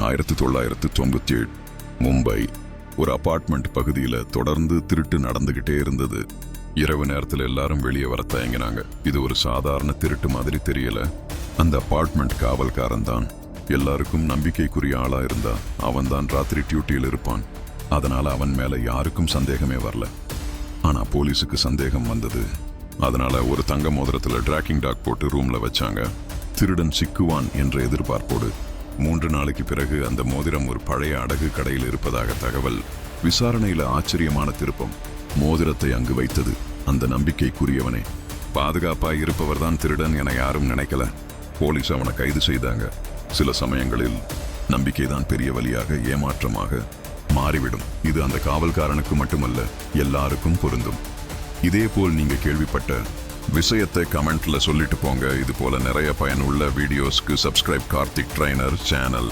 ஆயிரத்தி தொள்ளாயிரத்து தொண்ணூத்தி ஏழு மும்பை ஒரு அபார்ட்மெண்ட் பகுதியில் தொடர்ந்து திருட்டு நடந்துகிட்டே இருந்தது. இரவு நேரத்தில் எல்லாரும் வெளியே வர தயங்கினாங்க. இது ஒரு சாதாரண திருட்டு மாதிரி தெரியல. அந்த அபார்ட்மெண்ட் காவல்காரன் தான். எல்லாருக்கும் நம்பிக்கைக்குரிய ஆளா இருந்தா அவன் தான் ராத்திரி டியூட்டியில் இருப்பான். அதனால அவன் மேல யாருக்கும் சந்தேகமே வரல. ஆனா போலீஸுக்கு சந்தேகம் வந்தது. அதனால ஒரு தங்க மோதிரத்துல டிராக்கிங் டாக் போட்டு ரூம்ல வச்சாங்க. திருடன் சிக்குவான் என்ற எதிர்பார்ப்போடு மூன்று நாளைக்கு பிறகு அந்த மோதிரம் ஒரு பழைய அடகு கடையில் இருப்பதாக தகவல். விசாரணையில ஆச்சரியமான திருப்பம். மோதிரத்தை அங்கு வைத்தது அந்த நம்பிக்கைக்குரியவனே. பாதுகாப்பா இருப்பவர்தான் திருடன் என யாரும் நினைக்கல. போலீஸ் அவனை கைது செய்தாங்க. சில சமயங்களில் நம்பிக்கைதான் பெரிய வழியாக ஏமாற்றமாக மாறிவிடும். இது அந்த காவல்காரனுக்கு மட்டுமல்ல எல்லாருக்கும் பொருந்தும். இதே போல் நீங்க கேள்விப்பட்ட விஷயத்தை கமெண்ட்ல சொல்லிட்டு போங்க. இது போல நிறைய பயனுள்ள வீடியோஸ்க்கு சப்ஸ்கிரைப் கார்த்திக் ட்ரைனர் சேனல்